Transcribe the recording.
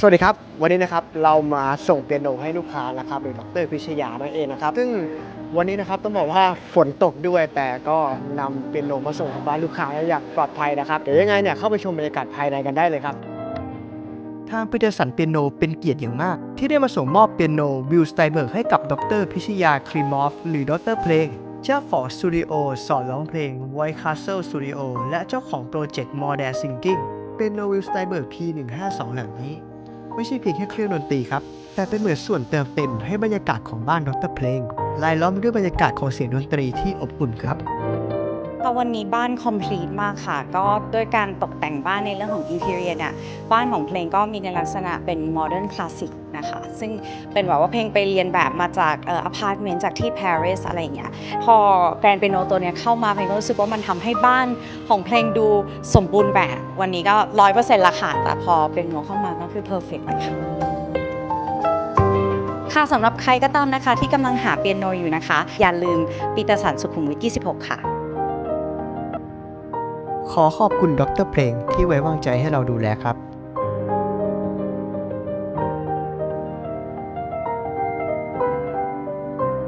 สวัสดีครับ วันนี้นะครับเรามาส่งเปียโนให้ลูกค้านะครับโดยดรพิชยานั่นเองนะครับ ซึ่งวันนี้นะครับต้องบอกว่าฝนตกด้วย แต่ก็นำเปียโนมาส่งถึงบ้านลูกค้าอย่างปลอดภัยนะครับเดี๋ยวยังไงเนี่ยเข้าไปชมบรรยากาศภายในกันได้เลยครับ ทางพิเตอร์สันเปียโนเป็นเกียรติอย่างมาก ที่ได้มาส่งมอบเปียโนวิลสไตเบิร์กให้กับดรพิชยาครีมอฟหรือดรเพลงเจ้าของสตูดิโอสอนร้องเพลง White Castle Studio และเจ้าของโปรเจกต์ Modern Singing เป็นโนวิลสไตเบิร์ก P152 หลังนี้ ไม่ใช่เพียงแค่เครื่องดนตรีครับ แต่เป็นเหมือนส่วนเติมเต็มให้บรรยากาศของบ้านดรเพลง รายล้อมด้วยบรรยากาศของเสียงดนตรีที่อบอุ่นครับ ค่วันนี้บ้าน complete มากค่ะ ก็ด้วยการตกแต่งบ้านในเรื่องของ interior เนี่ย บ้านของเพลงก็มีในลักษณะเป็น modern classic นะคะ ซึ่งเป็นแบบว่าเพลงไปเรียนแบบมาจากอ่อ apartment จากที่ Paris อะไรอย่างเงี้ย พอแกรนเปียโนตัวเนี้ยเข้ามาเพลงก็รู้สึกว่ามันทำให้บ้านของเพลงดูสมบูรณ์แบบ วันนี้ก็ร้อยเปอร์เซ็นต์ละค่ะ แต่พอเป็นโนเข้ามาก็คือ perfect เลยค่ะค่ะสำหรับใครก็ตามนะคะที่กำลังหาเปียโนอยู่นะคะ อย่าลืมปีเตอร์สันสุขุมวิท 26 ค่ะ ขอขอบคุณดรเพลงที่ไว้วางใจให้เราดูแลครับ